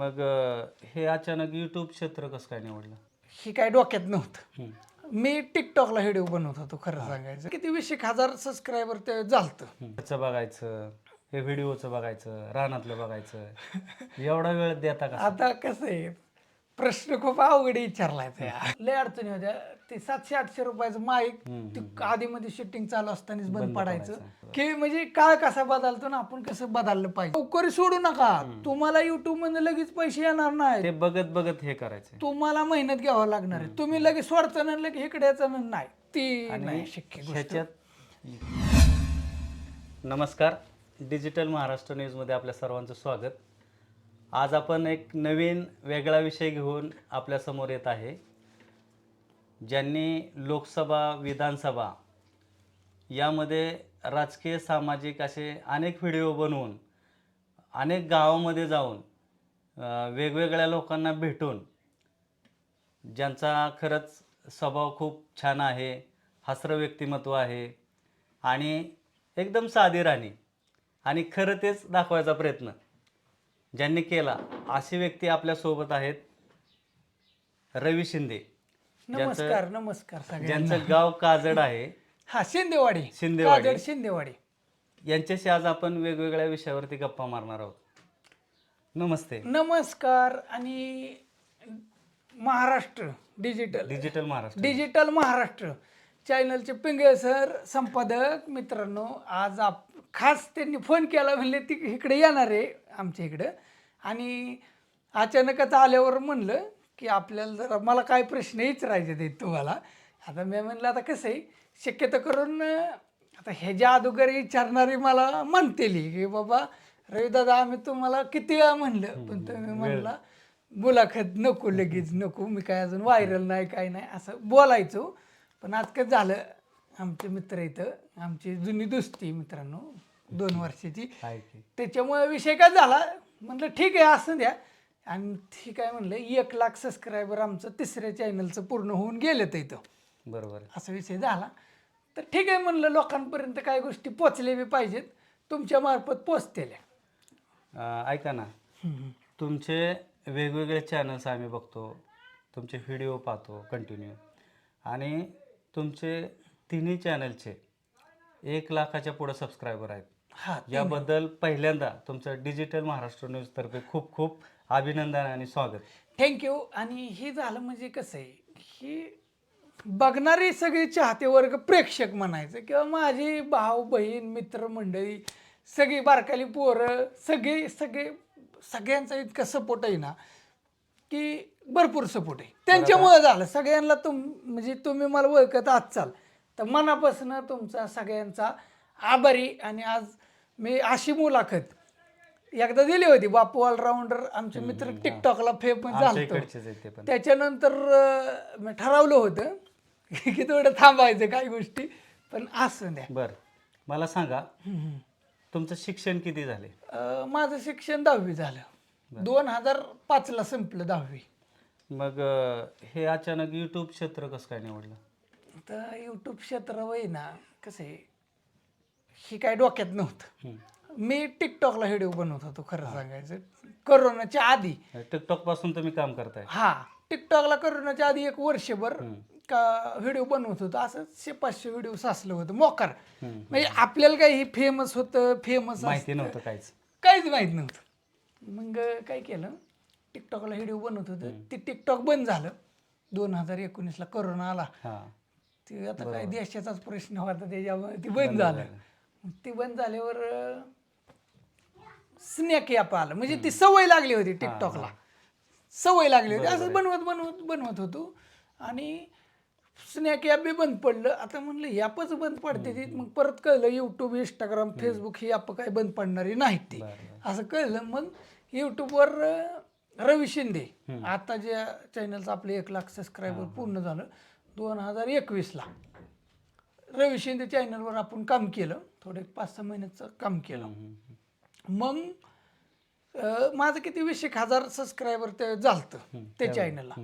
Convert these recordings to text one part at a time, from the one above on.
मग अं, हे अचानक युट्यूब क्षेत्र कसं काय निवडलं? ही काय डोक्यात नव्हतं. मी टिकटॉकला व्हिडिओ बनवत होतो खरं सांगायचं. किती वीस एक हजार सबस्क्रायबर ते झालतं. त्याचं बघायचं हे व्हिडिओचं बघायचं रानातलं बघायचं. एवढा वेळ देता का? आता कसं आहे प्रश्न खूप अवघड विचारलाय तो यार. लय अडचणी होत्या. ते सातशे आठशे रुपयाचं माईक ते आधी मध्ये शूटिंग चालू असतानाच बंद पडायचं. की म्हणजे काळ कसा बदलतो ना आपण कसं बदललं पाहिजे. लवकर सोडू नका. तुम्हाला युट्यूबमध्ये लगेच पैसे येणार नाही ते बघत बघत हे करायचं तुम्हाला मेहनत घ्यावं लागणार आहे. तुम्ही लगेच सोडचं ना लगेच इकडे यायचं ना नाही. ती नाही शक्य गोष्ट. ह्याच्यात नमस्कार. डिजिटल महाराष्ट्र न्यूजमध्ये आपल्या सर्वांचं स्वागत. आज आपण एक नवीन वेगळा विषय घेऊन आपल्यासमोर येत आहे ज्यांनी लोकसभा विधानसभा यामध्ये राजकीय सामाजिक असे अनेक व्हिडिओ बनवून अनेक गावामध्ये जाऊन वेगवेगळ्या लोकांना भेटून ज्यांचा खरंच स्वभाव खूप छान आहे हसरं व्यक्तिमत्व आहे आणि एकदम साधी राणी. आणि खरं तेच दाखवायचा प्रयत्न. ज्यांनी केला अशी व्यक्ती आपल्यासोबत आहेत. रवी शिंदे. नमस्कार नमस्कार सगळ्यांना. ज्यांचं गाव काजड आहे. हा शिंदेवाडी. शिंदेवाडी. काजळ शिंदेवाडी. यांच्याशी आज आपण वेगवेगळ्या विषयावरती गप्पा मारणार आहोत. नमस्ते. नमस्कार आणि Maharashtra digital. Digital Maharashtra. Digital Maharashtra. चॅनलचे Pingale sir संपादक मित्रांनो आज आप खास त्यांनी फोन केला म्हणले ती इकडे येणार आहे आमच्या इकडं. आणि अचानकच आल्यावर म्हणलं की आपल्याला जरा मला काय प्रश्न विचारायचे ते तुम्हाला. आता मी म्हणलं आता कसं आहे शक्यतो करून आता ह्याच्या अगोदर विचारणारी मला म्हणतेली की बाबा रविदादा आम्ही तुम्हाला किती वेळा म्हणलं? पण तुम्ही म्हणला मुलाखत नको लगेच नको मी काय अजून व्हायरल नाही काय नाही असं बोलायचो. पण आज काय झालं आमचे मित्र इथं आमची जुनी दोस्ती मित्रांनो दोन वर्षाची. आहे की. त्याच्यामुळे विषय काय झाला? म्हटलं ठीक आहे असं द्या. आणि ठीक आहे म्हणलं एक लाख सबस्क्रायबर आमचं तिसऱ्या चॅनलचं पूर्ण होऊन गेलं तर इथं. बरोबर. असा विषय झाला. तर ठीक आहे म्हणलं लोकांपर्यंत काय गोष्टी पोचल्या बी पाहिजेत. तुमच्या मार्फत पोचतेल्या. अं, ऐका ना. तुमचे वेगवेगळे चॅनल्स आम्ही बघतो. तुमचे व्हिडिओ पाहतो कंटिन्यू आणि तुमचे तिन्ही चॅनलचे एक लाखाच्या पुढे सबस्क्रायबर आहेत. याबद्दल पहिल्यांदा तुमचं डिजिटल महाराष्ट्र न्यूजतर्फे खूप खूप अभिनंदन आणि स्वागत. थँक्यू आणि हे झालं म्हणजे कसं आहे ही बघणारी सगळी चाहते वर्ग प्रेक्षक म्हणायचं किंवा माझी भाऊ बहीण मित्र मंडळी सगळी बारकाली पोरं सगळे सगळे सगळ्यांचा इतका सपोर्ट आहे ना की भरपूर सपोर्ट आहे. त्यांच्यामुळे झालं. सगळ्यांना तुम म्हणजे तुम्ही मला ओळखत आहात चाल. तर मनापासून तुमचा सगळ्यांचा आभारी आणि आज मी अशी मुलाखत एकदा दिली होती बापू ऑलराऊंडर आमचे मित्र टिकटॉकला फेमस झालं त्याच्यानंतर अं, मी ठरवलं होतं की थोडं थांबायचं काही गोष्टी पण असं द्या. बरं. मला सांगा तुमचं शिक्षण किती झाले? अं, माझं शिक्षण दहावी झालं. दोन हजार पाचला संपलं दहावी. मग अं, हे अचानक यूट्यूब क्षेत्र कसं काय निवडलं? तर यूट्यूब क्षेत्र वय ना कसं आहे ही काय डोक्यात नव्हतं. मी टिकटॉकला व्हिडिओ बनवत होतो खरं सांगायचं. करोनाच्या आधी. टिकटॉकपासून तुम्ही काम करताय. हा टिकटॉकला करोनाच्या आधी एक वर्षभर का व्हिडिओ बनवत होतो. असं शे पाचशे व्हिडिओ साचलं होतं मोकार. म्हणजे आपल्याला काही हे फेमस होतं फेमस माहिती नव्हतं काहीच. काहीच माहीत नव्हतं. मग काय केलं? टिकटॉकला व्हिडिओ बनवत होतं. ते टिकटॉक बंद झालं. दोन हजार एकोणीसला करोना आला. हां. ते आता काय देशाचाच प्रश्न होता त्याच्यामुळे ते बंद झालं. ते बंद झाल्यावर स्नॅक ॲप आलं. म्हणजे ती सवय लागली होती टिकटॉकला. सवय लागली होती. असं बनवत बनवत बनवत होतो. आणि स्नॅक ॲप बी बंद पडलं. आता म्हणलं ॲपच बंद पडते ती. मग परत कळलं यूट्यूब इंस्टाग्राम फेसबुक ही ॲप काय बंद पडणारी नाहीत ती. असं कळलं. मग यूट्यूबवर रवी शिंदे आता ज्या चॅनलचं आपले एक लाख सबस्क्रायबर पूर्ण झालं दोन हजार एकवीसला रवी शिंदे चॅनलवर आपण काम केलं. थोडं पाच सहा महिन्याचं काम केलं. मग माझं किती वीस एक हजार सबस्क्रायबर ते झालतं त्या चॅनलला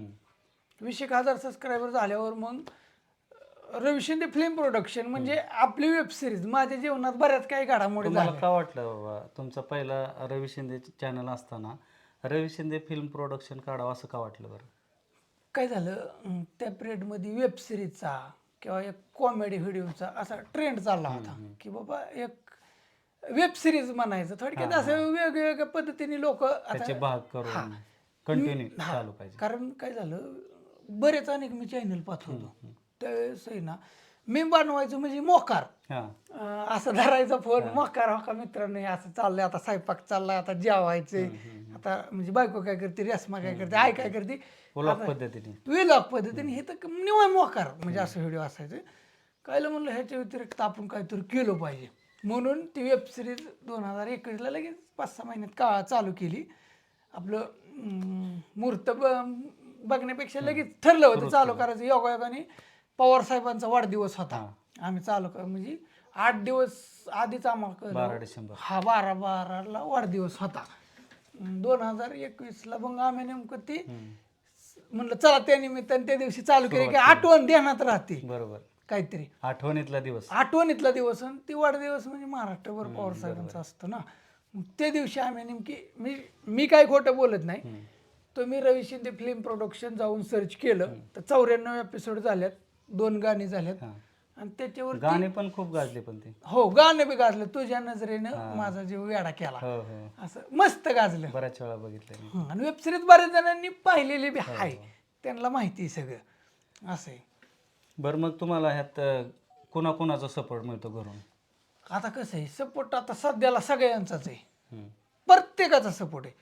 वीस एक हजार सबस्क्रायबर झाल्यावर मग अं, रवी शिंदे फिल्म प्रोडक्शन म्हणजे आपली वेब सिरीज माझ्या जीवनात बऱ्याच काही घडामोडी झाल्या. का वाटलं बाबा? तुमचा पहिला रवी शिंदे चॅनल असताना रवी शिंदे फिल्म प्रोडक्शन काढावं असं का वाटलं बरं? काय झालं? त्या पिरियडमध्ये वेब सिरीजचा किंवा एक कॉमेडी व्हिडिओचा असा ट्रेंड चालला होता की बाबा एक वेब सिरीज म्हणायचं. थोडक्यात असं वेगवेगळ्या पद्धतीने लोक त्याचे भाग करून कंटिन्यू चालू पाहिजे. कारण काय झालं बरेच अनेक मी चॅनल पाहत होतो त्यावेळेस आहे ना मी बनवायचो म्हणजे मोकार. अं, असं धरायचा फोन मोकार हो का मित्रांनो हे असं चाललंय आता स्वयंपाक चाललाय आता जेवायचे आता म्हणजे बायको काय करते रेसमा काय करते आई काय करते? ओळख पद्धतीने. वेलॉग पद्धतीने हे तर निवळ मोकार म्हणजे असं व्हिडिओ असायचे. कायला म्हणलं ह्याच्या व्यतिरिक्त आपण काहीतरी केलं पाहिजे. म्हणून ती वेब सिरीज दोन हजार एकवीसला लगेच पाच सहा महिन्यात का चालू केली. आपलं अं, मूर्त ब- बघण्यापेक्षा लगेच ठरलं होतं चालू करायचं. योगायोगाने पवार साहेबांचा वाढदिवस होता. आम्ही चालू कर म्हणजे आठ दिवस आधीच आम्हाला बारा डिसेंबर. हा बारा बाराला वाढदिवस होता. दोन हजार एकवीसला मग आम्ही नेमकं ती म्हणलं चला त्या निमित्ताने त्या दिवशी चालू केली की आठवण ध्यानात राहते. बरोबर. काहीतरी. आठवणीतला दिवस. आठवणीतला दिवस आणि ती वाढदिवस म्हणजे महाराष्ट्रभर पवार साहेबांचा असतो ना. मग त्या दिवशी आम्ही नेमकी मी मी काय खोटं बोलत नाही. तो मी रवी शिंदे फिल्म प्रोडक्शन जाऊन सर्च केलं. तर चौऱ्याण्णव एपिसोड झाल्यात. दोन गाणी झाल्यात. हां. आणि त्याच्यावर गाणी पण खूप गाजली पण ती. हो गाणं बी गाजलं. तुझ्या नजरेनं माझा जीव वेडा केला. हो हो. असं मस्त गाजलं. बऱ्याच वेळा बघितलं मी. हं, आणि वेब सिरीज बऱ्याच जणांनी पाहिलेली बी आहे. त्यांना माहिती आहे सगळं. असं आहे. बरं मग तुम्हाला ह्यात अं, कुणाकुणाचा सपोर्ट मिळतो घरून? आता कसं आहे सपोर्ट आता सध्याला सगळ्यांचाच आहे. हम्म. प्रत्येकाचा सपोर्ट आहे.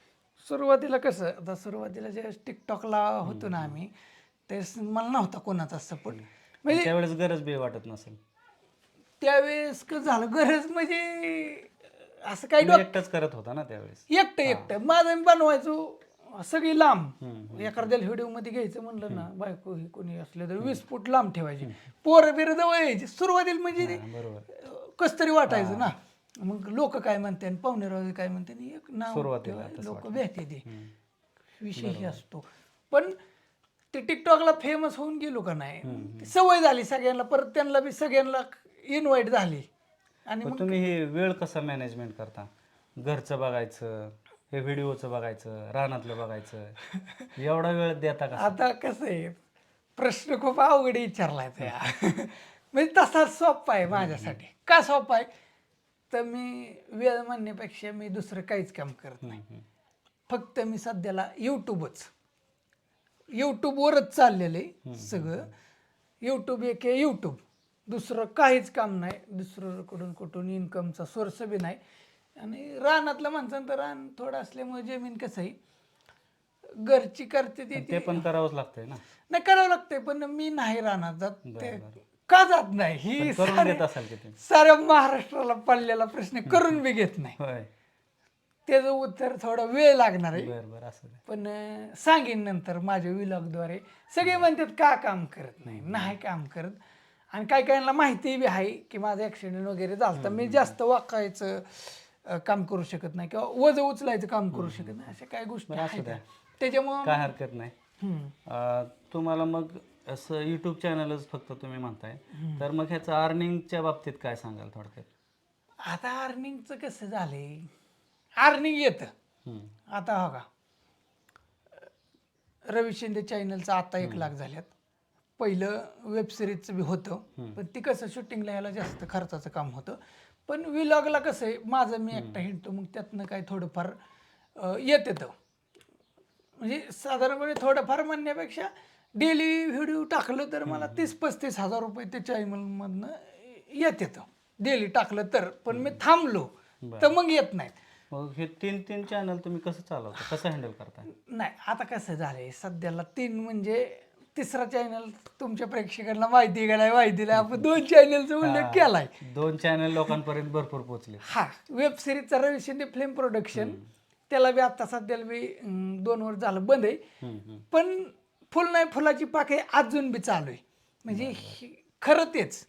सुरुवातीला कसं आता सुरुवातीला जे टिकटॉकला होतो ना आम्ही त्यावेळेस मला नव्हता कोणाचा सपोर्ट म्हणजे त्यावेळेस गरज बी वाटत नसेल. त्यावेळेस कसं झालं? गरज म्हणजे असं काही तुम्ही एकटाच करत होता ना त्यावेळेस? एकटं एकटं. माझं मी बनवायचो सगळी लांब. हम्म, एखाद्याला व्हिडिओमध्ये घ्यायचं म्हणलं ना बायको ही कोणी असले तर वीस फूट लांब ठेवायची. पोरं बिरं जवळ यायची. सुरुवातीला म्हणजे ते कस तरी वाटायचं ना. मग लोक काय म्हणते आणि पाहुणेराव काय म्हणते आणि एक नाव सुरुवातीला लोक भेटते ते. विषयही असतो. पण ते टिकटॉकला फेमस होऊन गेलो का नाही? ती सवय झाली सगळ्यांना. परत त्यांना बी सगळ्यांना इन्व्हाइट झाली. आणि पण तुम्ही हे वेळ कसा मॅनेजमेंट करता? घरचं बघायचं हे व्हिडिओचं बघायचं रानातलं बघायचं एवढा वेळ देता का आता कसं आहे प्रश्न खूप अवघड विचारलाय तो या म्हणजे तसा सोपा आहे माझ्यासाठी. का सोपा आहे? तर मी वेळ म्हणण्यापेक्षा मी दुसरं काहीच काम करत नाही. फक्त मी सध्याला यूट्यूबच यूट्यूबवरच चाललेलं आहे सगळं. यूट्यूब एक आहे यूट्यूब दुसरं काहीच काम नाही. दुसरं कुठून इन्कमचा सोर्स बी नाही. आणि रानातलं माणसानं तर रान थोडं असल्यामुळे जमीन कसं आहे? घरची करते ती ते. पण करावंच लागतंय ना? नाही करावं लागतंय पण मी नाही राहणार जात. ते. का जात नाही? ही साऱ्या महाराष्ट्राला पडलेला प्रश्न करून बी घेत नाही. त्याचं उत्तर थोडा वेळ लागणार आहे. बरं बरं असं पण अं, सांगेन नंतर माझ्या विलॉगद्वारे सगळे म्हणतात का काम करत नाही? नाही काम करत. आणि काही काहींना माहिती बी आहे की माझं ॲक्सिडेंट वगैरे झालं मी जास्त वाकायचं अं, काम करू शकत नाही किंवा वज उचलायचं काम करू शकत नाही. अशा काही गोष्टी बरं, असू आहेत. द्या. त्याच्यामुळं काय हरकत नाही. हम्म. अं, तुम्हाला मग असं यूट्यूब चॅनलच फक्त तुम्ही म्हणताय. तर मग ह्याचं अर्निंगच्या बाबतीत काय सांगाल थोडक्यात? आता अर्निंगचं कसं झालंय? अर्निंग येतं. आता हो का? रवी शिंदे चॅनलचं आता एक लाख झाल्यात. पहिलं वेब सिरीजचं बी होतं. पण ती कसं शूटिंगला यायला जास्त खर्चाचं काम होतं. पण विलॉगला कसं आहे माझं मी एकटा हिंडतो. मग त्यातनं काही थोडंफार येत येतं. म्हणजे साधारणपणे थोडंफार म्हणण्यापेक्षा डेली व्हिडिओ टाकलं तर मला तीस पस्तीस हजार रुपये त्या चॅनलमधनं येत येतं. डेली टाकलं तर. पण मी थांबलो. तर मग येत नाहीत. मग हे तीन तीन चॅनल तुम्ही कसं चालवता? कसं हँडल करताय? नाही आता कसं झालंय सध्याला तीन म्हणजे तिसरा चॅनल तुमच्या प्रेक्षकांना माहिती गेलाय माहितीला आपण दोन चॅनलचा उल्लेख केलाय. दोन चॅनल लोकांपर्यंत भरपूर पोहोचले. हा वेब सिरीजचा रवी शिंदे फिल्म प्रोडक्शन त्याला बी आता सध्याला बी अं, दोन वर्ष झालं बंद आहे. पण फुल नाही फुलाची पाकळी अजून बी चालू आहे. म्हणजे ही- खरं तेच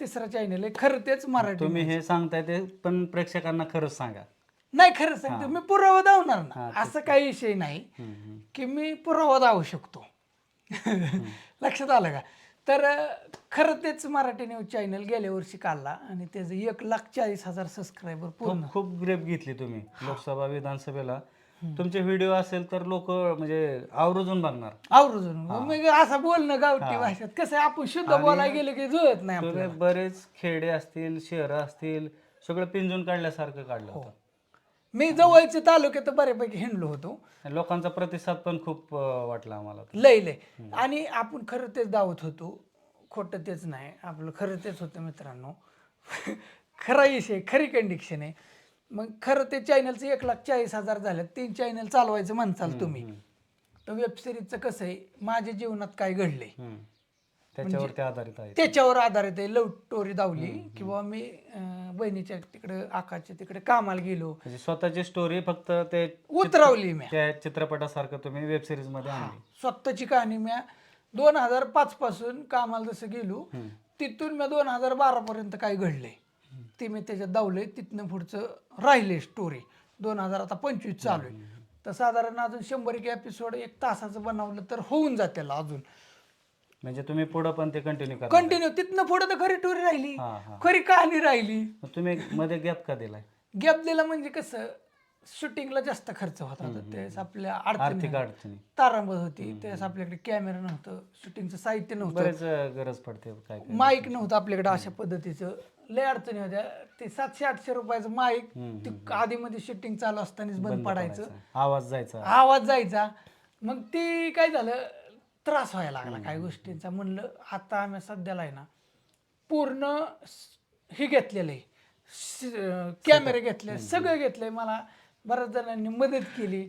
तिसरा चॅनल आहे खरं तेच मराठी तुम्ही हे सांगताय ते पण प्रेक्षकांना खरंच सांगा. नाही खरं सांगतो मी पुरावा दावणार ना. हा, असं काही विषय नाही. की मी पुरावा दावू शकतो. लक्षात आलं का? तर खरं तेच मराठी न्यूज चॅनल गेल्या वर्षी काढला आणि त्याचं एक लाख चाळीस हजार सबस्क्रायबर पूर्ण. खूप ग्रेप घेतली तुम्ही लोकसभा विधानसभेला. तुमचे व्हिडिओ असेल तर लोक म्हणजे आवर्जून बघणार. आवर्जून. मग असं बोलणं गावठी भाषेत. कसं आपण शुद्ध बोलायला गेलं की जुळत नाही बरेच खेडे असतील शहरं असतील सगळं पिंजून काढल्यासारखं काढलं होतं. मी जवळच्या तालुक्यात बऱ्यापैकी हिंडलो होतो. लोकांचा प्रतिसाद पण खूप अं, वाटला आम्हाला. लय लय. आणि आपण खरं तेच दावत होतो. खोटं तेच नाही. आपलं खरं तेच होतं मित्रांनो. खरा विषय खरी कंडिक्शन आहे. मग खरं ते चॅनलचं एक लाख चाळीस हजार झालं. तीन चॅनल चालवायचं म्हणसाल तुम्ही. तर वेब सिरीजचं कसं आहे? माझ्या जीवनात काय घडलंय? हम्म. त्याच्यावरती आधारित आहे त्याच्यावर आधारित आहे. लव स्टोरी दावली किंवा मी अं, बहिणीच्या तिकडे आकाच्या तिकडे कामाला गेलो. म्हणजे स्वतःची स्टोरी फक्त ते उतरवली मी त्या चित्रपटासारखं तुम्ही वेब सिरीजमध्ये आणली. स्वतःची कहाणी मी दोन हजार पाच पासून कामाला जसं गेलो तिथून मी दोन हजार बारा पर्यंत काय घडले ते मी त्याच्यात दावले तिथनं पुढचं राहिले स्टोरी दोन हजार आता पंचवीस चालू आहे. तर साधारण अजून शंभर एक एपिसोड एक तासाचं बनवलं तर होऊन जाते अजून. म्हणजे तुम्ही पुढं पण ते कंटिन्यू करा कंटिन्यू तिथनं पुढे तर खरी स्टोरी राहिली. हा हा. खरी कहाणी राहिली. मग तुम्ही मध्ये गॅप का दिलाय? गॅप दिला म्हणजे कसं शूटिंगला जास्त खर्च होत होता त्यावेळेस आपल्या अडचणी आर्थिक अडचणी. तारांबळ होती. त्यावेळेस आपल्याकडे कॅमेरा नव्हतं. शूटिंगचं साहित्य नव्हतं. बरेच अं, गरज पडते काय काय माईक नव्हतं आपल्याकडे अशा पद्धतीचं. लय अडचणी होत्या. ते सातशे आठशे रुपयाचं माईक ते आधीमध्ये शूटिंग चालू असतानाच बंद पडायचं. आवाज जायचा. आवाज जायचा. मग ती काय झालं? त्रास व्हायला लागला काही गोष्टींचा. म्हणलं आता आम्ही सध्याला आहे ना पूर्ण हे घेतलेलं आहे. कॅमेरे घेतले सगळं घेतलंय. मला बऱ्याच जणांनी मदत केली.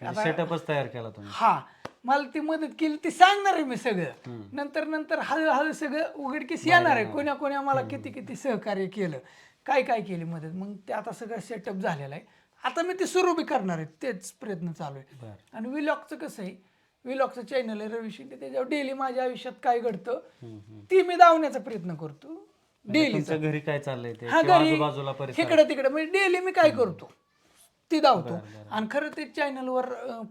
सेटअपच तयार केला तुम्ही? हा मला ती मदत केली ती सांगणार आहे मी सगळं. नंतर नंतर हळूहळू सगळं उघडकीस येणार आहे. कोण्या कोण्या मला किती किती सहकार्य केलं काय काय केली मदत. मग ते आता सगळं सेटअप झालेलं आहे. आता मी ते सुरू बी करणार आहे. तेच प्रयत्न चालू आहे. आणि विलॉगचं कसं आहे विलॉगचं चॅनल आहे रवी शिंदे. त्याच्यावर डेली माझ्या आयुष्यात काय घडतं ती मी दावण्याचा प्रयत्न करतो. डेली तुमच्या घरी काय चाललंय ते? हा किंवा घरी आजूबाजूला परिसर इकडे तिकडे. म्हणजे डेली मी काय करतो ती धावतो. आणि खरं ते चॅनलवर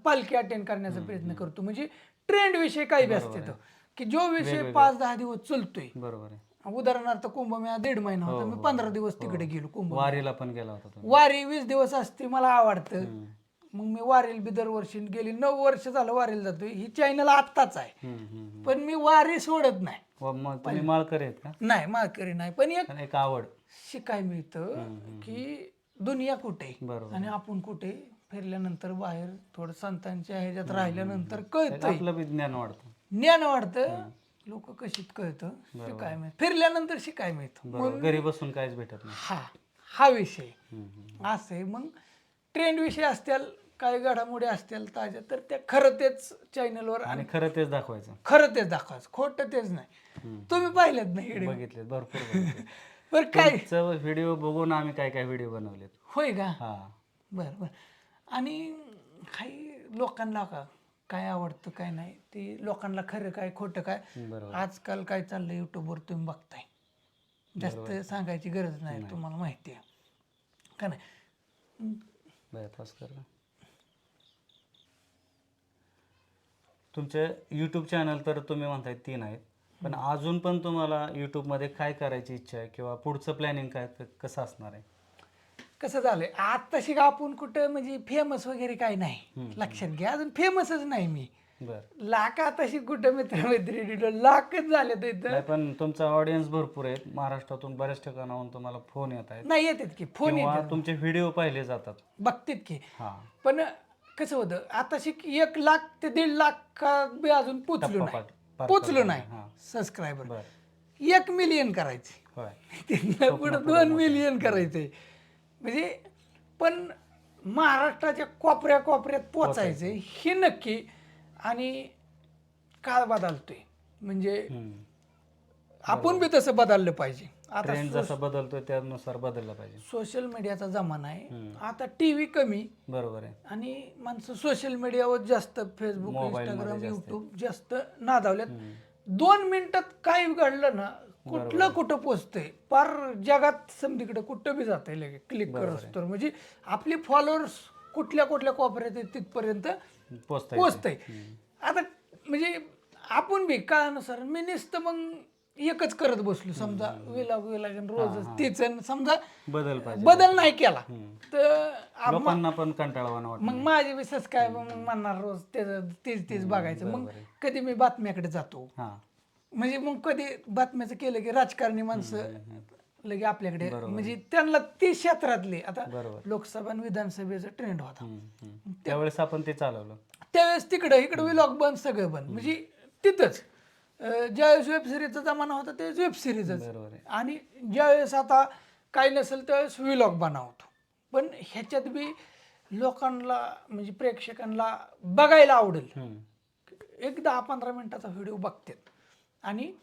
पालखी अटेंड करण्याचा प्रयत्न करतो. म्हणजे ट्रेंड विषय काही बी असते तो की जो विषय पाच दहा दिवस चालतोय. बरोबर आहे. उदाहरणार्थ कुंभमेळा दीड महिना होता. मी पंधरा दिवस तिकडे गेलो कुंभ वारीला पण गेला होता तुम्ही. वारी वीस दिवस असते मला आवडतं. मग मी वारीला बी दरवर्षी गेली. नऊ वर्ष झालं वारीला जातोय. ही चॅनल आत्ताच आहे. हम्म, हम्म, हम्म. पण मी वारी सोडत नाही. व मग तुम्ही माळकरी आहेत का? नाही माळकरी नाही. पण एक आवड. शिकाय मिळतं की दुनिया कुठे? बरोबर. आणि आपण कुठे? फिरल्यानंतर बाहेर थोडं संतांच्या ह्याच्यात राहिल्यानंतर कळतं आपलं ज्ञान वाढतं. ज्ञान वाढतं. लोक कशीत कळतं. शिकाय मिळतं. फिरल्यानंतर शिकाय मिळतं. बरोबर. घरी बसून काहीच भेटत नाही. हा हा विषय. हम्म, हम्म. असं आहे. मग ट्रेंड विषय असतील काही घडामोडी असतील ताज्या तर त्या खरं तेच चॅनलवर आणि खरं तेच दाखवायचं. खरं तेच दाखवायचं. खोटं तेच नाही. तुम्ही पाहिलेत नाही व्हिडिओ बघितले भरपूर. बरं काय? व्हिडिओ बघून आम्ही काय काय व्हिडिओ बनवलेत. होय का? हा. बरं बरं. आणि काही लोकांना का काय आवडतं काय नाही ते लोकांना खरं काय खोटं काय बरोबर. आजकाल काय चाललंय युट्यूबवर तुम्ही बघताय. जास्त सांगायची गरज नाही तुम्हाला माहिती आहे. का नाही? बरं कर. ना. तुमचे यूट्यूब चॅनल तर तुम्ही म्हणताय तीन आहेत. पण अजून पण तुम्हाला यूट्यूबमध्ये काय करायची इच्छा आहे किंवा पुढचं प्लॅनिंग काय कसं असणार आहे? कसं झालंय? आत्ताशी का आपण कुठं म्हणजे फेमस वगैरे काय नाही. लक्षात घ्या. अजून फेमसच नाही मी. बरं. लाख आताशी कुठं मित्रमैत्रिणी लाखच झाले नाही पण तुमचा ऑडियन्स भरपूर आहे महाराष्ट्रातून बऱ्याच ठिकाणाहून तुम्हाला फोन येत आहेत. नाही येतात की. फोन किंवा तुमचे व्हिडिओ पाहिले जातात. बघतात की. पण कसं होतं? आताशी एक लाख ते दीड लाख बी अजून पोचलो नाही. पोचलो. नाही. सबस्क्रायबर बरं. एक मिलियन करायचे. तिथनं पुढं दोन मिलियन करायचे. म्हणजे पण महाराष्ट्राच्या कोपऱ्या कोपऱ्यात पोचायचे हे नक्की आणि काळ बदलतोय. म्हणजे. आपण बी तसं बदललं पाहिजे. आता ट्रेंड जसा बदलतोय त्यानुसार बदलला पाहिजे. सोशल मीडियाचा जमाना आहे. आता टीव्ही कमी. बरोबर आहे. आणि माणसं सोशल मीडियावर जास्त फेसबुक Mobile इंस्टाग्राम जास्त युट्यूब जास्त नादावल्यात. दोन मिनिटात काय घडलं ना कुठलं कुठं पोचतंय. पार जगात समधीकडे कुठं बी जात लगे क्लिक करत तर म्हणजे आपले फॉलोअर्स कुठल्या कुठल्या कोपऱ्यात आहेत तिथपर्यंत पोचता पोचतंय. आता म्हणजे आपण बी काळानुसार मी नुसतं मग एकच करत बसलो समजा विलाग विलाग रोजच. तेच आणि समजा बदल पाहिजे. बदल नाही केला. तर लोकांना पण कंटाळवाणं वाटतं. मग माझे विशेष काय मग म्हणणार रोज तेच तेच तेच बघायचं. मग कधी मी बातम्याकडे जातो. हा. म्हणजे मग कधी बातम्याचं केलं की राजकारणी माणसं लगे आपल्याकडे म्हणजे त्यांना ती क्षेत्रातली आता बरोबर लोकसभा आणि विधानसभेचा ट्रेंड होता. हम्म, हम्म. त्यावेळेस आपण ते चालवलं. त्यावेळेस तिकडं इकडं विलॉग बंद सगळं बंद. म्हणजे तिथंच. ज्यावेळेस वेब सिरीजचा जमाना होता त्यावेळेस वेब सिरीजच बरोबर आहे. आणि ज्यावेळेस आता काही नसेल त्यावेळेस व्हिलॉग बनवतो पण ह्याच्यात बी लोकांना म्हणजे प्रेक्षकांना बघायला आवडेल. हम्म. एक दहा पंधरा मिनिटाचा व्हिडिओ बघतात. आणि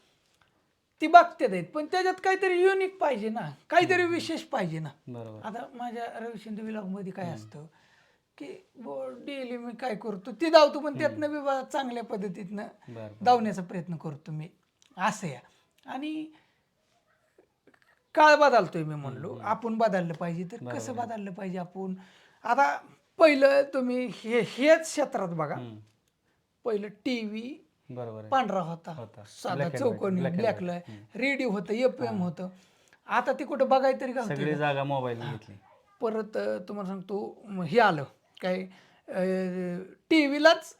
ती बघतात आहेत. पण त्याच्यात काहीतरी युनिक पाहिजे ना. काहीतरी विशेष पाहिजे ना. बरोबर. आता माझ्या रवी शिंदे व्हिलॉगमध्ये काय असतं? की डेली मी काय करतो? ती धावतो पण त्यातनं बी बा- चांगल्या पद्धतीतनं बरं धावण्याचा प्रयत्न करतो मी. असं या. आणि काळ बदलतोय मी म्हणलो. आपण बदललं पाहिजे. तर कसं बदललं पाहिजे आपण? आता पहिलं तुम्ही हे हेच क्षेत्रात बघा. हम्म. पहिलं टी व्ही बरोबर आहे. पांढरा होता. होता. साधा Black and white, चौकोनी black and ब्लॅक रेडिओ होतं एफ एम होतं. आता ते कुठं बघायला तरी का होतं? सगळी जागा मोबाईल घेतली. परत अं, तुम्हाला सांगतो म, हे आलं. काय टी व्हीलाच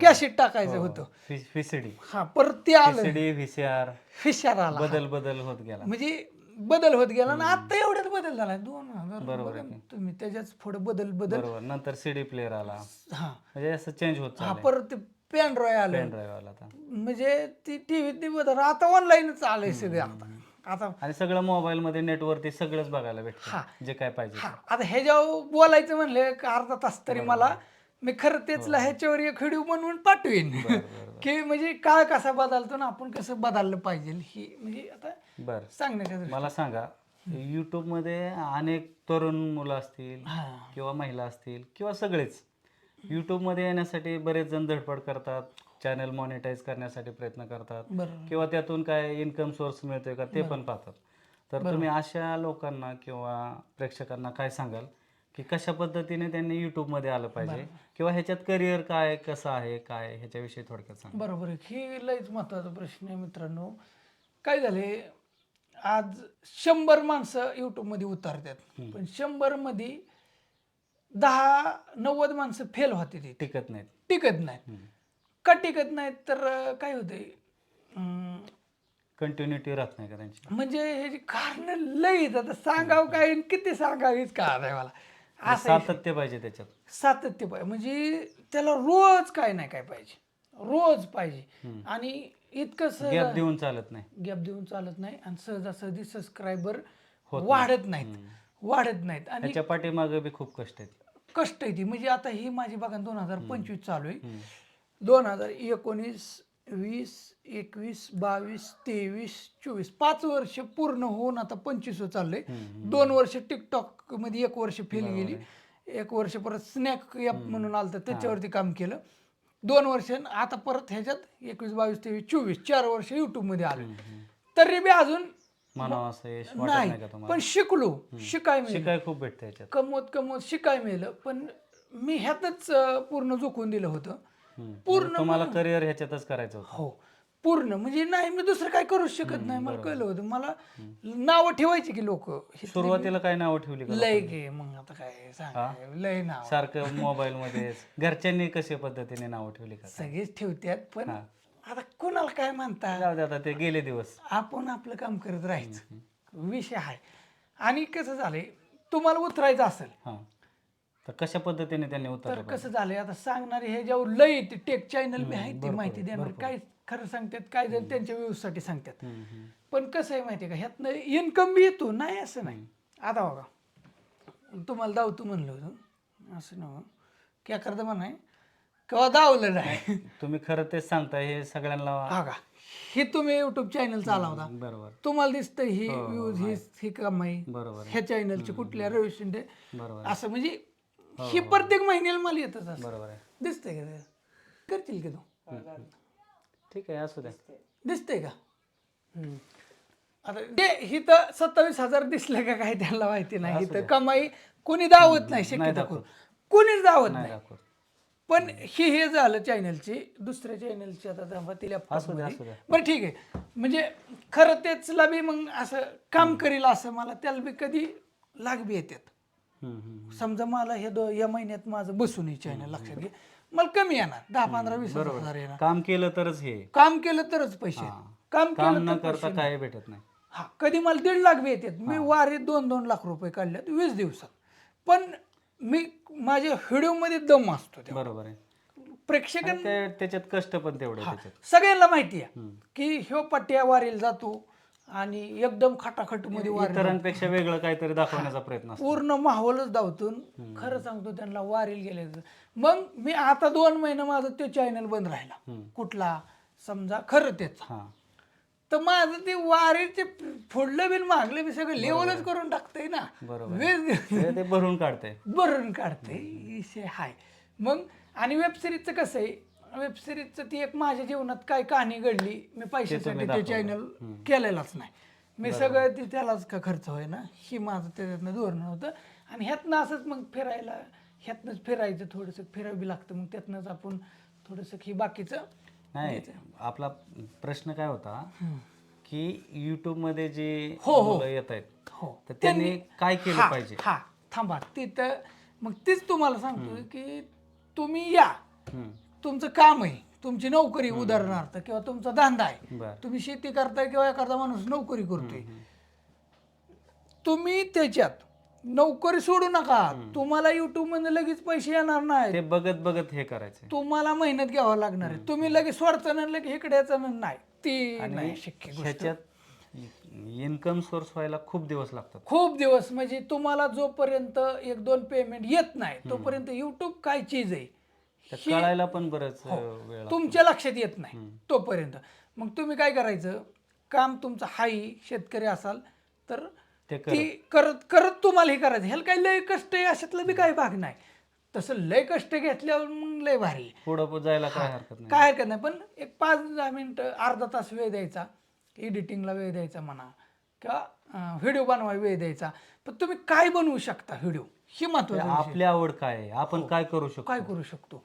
कॅसेट टाकायचं हो. होतं. व्हीसीडी हा परत ते आलं. व्हीसीआर फिशार आला. बदल बदल होत गेला. म्हणजे बदल होत गेला ना आता एवढ्यात बदल झाला. दोन हजार तुम्ही त्याच्याच पुढे बदल बदल. नंतर सीडी प्लेअर आला. हा. म्हणजे असं चेंज होत हा परत ते पॅन ड्रॉय आलं. पेन ड्राईव्ह आला आता. म्हणजे ती टीव्हीत बदल. आता ऑनलाईनच आलंय सगळं आता. आता आणि सगळं मोबाईल मध्ये नेटवरती सगळंच बघायला हा. भेटतं जे काय पाहिजे हा. आता ह्याच्यावर बोलायचं म्हणलं एक अर्धा तास तरी मला मी खरं तेचला ह्याच्यावर एक व्हिडिओ बनवून पाठवेन. की म्हणजे काळ कसा बदलतो ना आपण कसं बदललं पाहिजे. ही म्हणजे आता बर. सांगण्याच्या दृष्टीने. मला सांगा युट्यूबमध्ये अनेक तरुण मुलं असतील हा. किंवा महिला असतील किंवा सगळेच युट्यूबमध्ये येण्यासाठी बरेच जण धडपड करतात. चॅनल मॉनिटाईज करण्यासाठी प्रयत्न करतात. किंवा त्यातून काय इन्कम सोर्स मिळतोय का ते पण पाहतात. तर तुम्ही अशा लोकांना किंवा प्रेक्षकांना काय सांगाल? की कशा पद्धतीने त्यांनी YouTube मध्ये आलं पाहिजे? किंवा ह्याच्यात करिअर काय कसं आहे काय ह्याच्याविषयी थोडक्यात सांगा. बरोबर ही लयच महत्त्वाचा प्रश्न आहे मित्रांनो. काय झाले? आज शंभर माणसं YouTube मध्ये उतारतात. पण शंभरमध्ये दहा नव्वद माणसं फेल होते टिकत नाहीत. टिकत नाहीत. का टिकत नाहीत तर काय होतंय? अं, कंटिन्युटी राहत नाही का त्यांची? म्हणजे ह्याची कारण लय. आता सांगावं काय आणि किती सांगावीच का आहे मला. असं सातत्य पाहिजे त्याच्यात. सातत्य पाहिजे. म्हणजे त्याला रोज काय नाही काय पाहिजे. रोज पाहिजे. आणि इतकं सहज गॅप देऊन चालत नाही. गॅप देऊन चालत नाही आणि सहजासहजी सबस्क्रायबर वाढत नाहीत. वाढत नाहीत. आणि त्याच्या पाठीमागे बी खूप कष्ट आहेत. कष्ट आहे ती म्हणजे आता ही माझी बघा दोन हजार पंचवीस चालू आहे. दोन हजार एकोणीस वीस एकवीस बावीस तेवीस चोवीस. पाच वर्ष पूर्ण होऊन आता पंचवीस चाललंय. दोन वर्ष टिकटॉकमध्ये एक वर्ष फेल गेली. एक वर्ष परत स्नॅक ॲप म्हणून आलं तर त्याच्यावरती काम केलं. दोन वर्ष आता परत ह्याच्यात एकवीस बावीस तेवीस चोवीस चार वर्ष युट्यूबमध्ये आले. तरी बी अजून नाही पण शिकलो. शिकाय शिकाय खूप भेटतं कमवत कमवत शिकाय मिळालं. पण मी ह्यातच पूर्ण झोकून दिलं होतं. पूर्ण म्हणजे तुम्हाला करिअर ह्याच्यातच करायचं होतं. हो पूर्ण. म्हणजे नाही मी दुसरं काय करूच शकत नाही. मला कळलं होतं. मला नावं ठेवायची की लोक. सुरुवातीला काय नावं ठेवली का लय गे मग आता काय सांग लय नाव. सारखं मोबाईल मध्ये घरच्यांनी कशा पद्धतीने नावं ठेवली का? सगळेच ठेवतात पण आता कोणाला काय म्हणता? जाऊ दे आता ते गेले दिवस. आपण आपलं काम करत राहायचं. विषय आहे आणि कसं झालंय तुम्हाला उतरायचं असेल तर कशा पद्धतीने त्यांनी तर कसं झालंय? आता सांगणारे हे जेव्हा लय येते टेक चॅनल बी आहे ती माहिती देणार. काय खरं सांगतात काय जण त्यांच्या व्ह्यूजसाठी सांगतात. पण कसं आहे माहिती आहे का? ह्यातनं इन्कम बी येतो नाही असं नाही. आता बघा तुम्हाला दावतो म्हणलं होतं. असं नव्हतं की एखादं म्हणाय किंवा दावलं नाही. तुम्ही खरं तेच सांगताय हे सगळ्यांना हा का? हे तुम्ही युट्यूब चॅनल चालवता. बरोबर. तुम्हाला दिसतं ही व्ह्यूज ही ही कमाई. बरोबर ह्या चॅनलची कुठल्या रवी शिंदे बरोबर असं म्हणजे ही प्रत्येक महिन्याला मला येतच असं बरोबर आहे. दिसतंय का ते? करतील की तू? ठीक आहे असू द्या. दिसतंय. का? हम्म. आता ते हिथं सत्तावीस हजार दिसलं का काय त्यांना माहिती नाही. इथं कमाई कोणी दावत नाही शक्यतो करून कोणीच दावत नाही पण हे हे झालं चॅनलची दुसऱ्या चॅनलची आता तेव्हा ती असू द्या, असू द्या. बरं ठीक आहे. म्हणजे खरं तेचला बी मग असं काम करील असं मला त्याला बी कधी लाग बी येतात. समजा मला हे दो या महिन्यात माझं बसून चॅनल लक्षात घे. मला कमी येणार. दहा पंधरा वीस हजार येणार. काम केलं तरच हे. काम केलं तरच पैसे. काम केलं न करता काय भेटत नाही. हा कधी मला दीड लाख बी येतात. मी वारी दोन दोन लाख रुपये काढल्यात वीस दिवसात. पण मी माझ्या व्हिडिओमध्ये दम असतो. बरोबर आहे. प्रेक्षकांना त्याच्यात कष्ट पण तेवढे सगळ्यांना माहिती आहे की ह्यो पट्ट्या वारीला जातो आणि एकदम खटाखटमध्ये वारी इतरांपेक्षा वेगळं काहीतरी दाखवण्याचा प्रयत्न असतो. पूर्ण माहोलच धावतून. खरं सांगतो त्यांना वारील गेले मग मी आता दोन महिने माझं ते चॅनल बंद राहिला. कुठला? समजा खरं तेच हा. तर माझं ते वारीचे फोडलं बिन मागलं बी सगळं लेवलच करून टाकतंय ना. बरोबर. वेळ ते ते भरून काढते भरून काढते विषय हाय. मग आणि वेब सिरीजचं कसं आहे? वेब सिरीजचं ती एक माझ्या जीवनात काय कहाणी घडली मी पैशासाठी ते चॅनल केलेलाच नाही. मी सगळं ते त्यालाच का खर्च होय ना ही माझं त्याच्यातनं धोरण होतं. आणि ह्यातनं असंच मग फिरायला ह्यातनंच फिरायचं थोडंसं फिरावी लागतं. मग त्यातनंच आपण थोडंसं ही बाकीचं नाही आपला प्रश्न काय होता की युट्यूबमध्ये जे हो, हो. येत आहेत हो. तर त्यांनी काय केलं पाहिजे? हा थांबा. तिथं मग तीच तुम्हाला सांगतोय की तुम्ही या. तुमचं काम आहे. तुमची नोकरी उदाहरणार्थ किंवा तुमचा धंदा आहे. बर. तुम्ही शेती करताय किंवा एखादा माणूस नोकरी करतोय. तुम्ही त्याच्यात नोकरी सोडू नका. तुम्हाला युट्यूबमध्ये लगेच पैसे येणार नाही ते बघत बघत हे करायचंय. तुम्हाला मेहनत घ्यावं लागणार आहे. तुम्ही लगेच सोडचं नाही लगेच इकडे यायचं नाही. नाही. ती नाही शक्य गोष्ट. ह्याच्यात इन्कम सोर्स व्हायला खूप दिवस लागतात. खूप दिवस. म्हणजे तुम्हाला जोपर्यंत एक दोन पेमेंट येत नाही तोपर्यंत युट्यूब काय चीज आहे? कळायला पण बरंच हो. अं, वेळ लागतो. तुमच्या लक्षात येत नाही तोपर्यंत. मग तुम्ही काय करायचं? काम तुमचं हाई शेतकरी असाल तर ते ती करत. करत तुम्हाला हे करायचं. ह्याला काही लय कष्ट आहे? अशातलं बी काही भाग नाही. तसं लय कष्ट घेतल्यावर मग लय भारी आहे. पुढं जायला काय हरकत नाही. काय हरकत नाही. पण एक पाच दहा मिनिटं अर्धा तास वेळ द्यायचा. एडिटिंगला वेळ द्यायचा म्हणा किंवा व्हिडिओ बनवायला वेळ द्यायचा. पण तुम्ही काय बनवू शकता व्हिडिओ? हे महत्वाचं आपली आवड काय आहे? आपण काय करू शकतो? काय करू शकतो?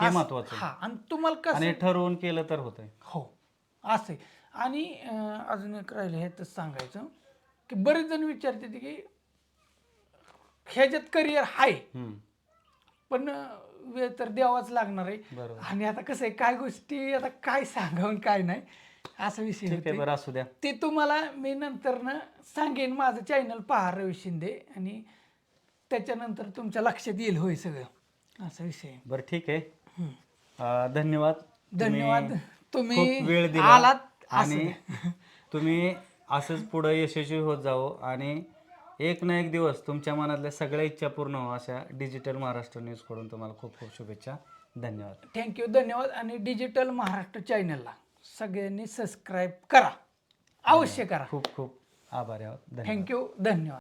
हे महत्वाचं आहे. हा आणि तुम्हाला कसं आणि ठरवून केलं तर होतंय. हो असं आहे. आणि अं, अजून एक राहिलं ह्यातच सांगायचं की बरेच जण विचारते की ह्याच्यात करिअर आहे. हम्म, पण अं, वेळ तर द्यावाच लागणार आहे. बरोबर. आणि आता कसं आहे काय गोष्टी आता काय सांगावं काय नाही असा विषय ठीक आहे होते बरं असू द्या. ते तुम्हाला मी नंतर ना सांगेन. माझं चॅनल पहा रवी शिंदे. आणि त्याच्यानंतर तुमच्या लक्षात येईल होय सगळं. असा विषय आहे. बरं ठीक आहे. अं, धन्यवाद. धन्यवाद. तुम्ही खूप वेळ दिला आलात आणि तुम्ही असंच पुढे यशस्वी होत जावो आणि एक ना एक दिवस तुमच्या मनातल्या सगळ्या इच्छा पूर्ण हो अशा डिजिटल महाराष्ट्र न्यूजकडून तुम्हाला खूप खूप शुभेच्छा. धन्यवाद. थँक्यू धन्यवाद. आणि डिजिटल महाराष्ट्र चॅनलला सगळ्यांनी सबस्क्राईब करा. अवश्य करा. खूप खूप आभारी आहोत. धन्यवाद. थँक्यू धन्यवाद.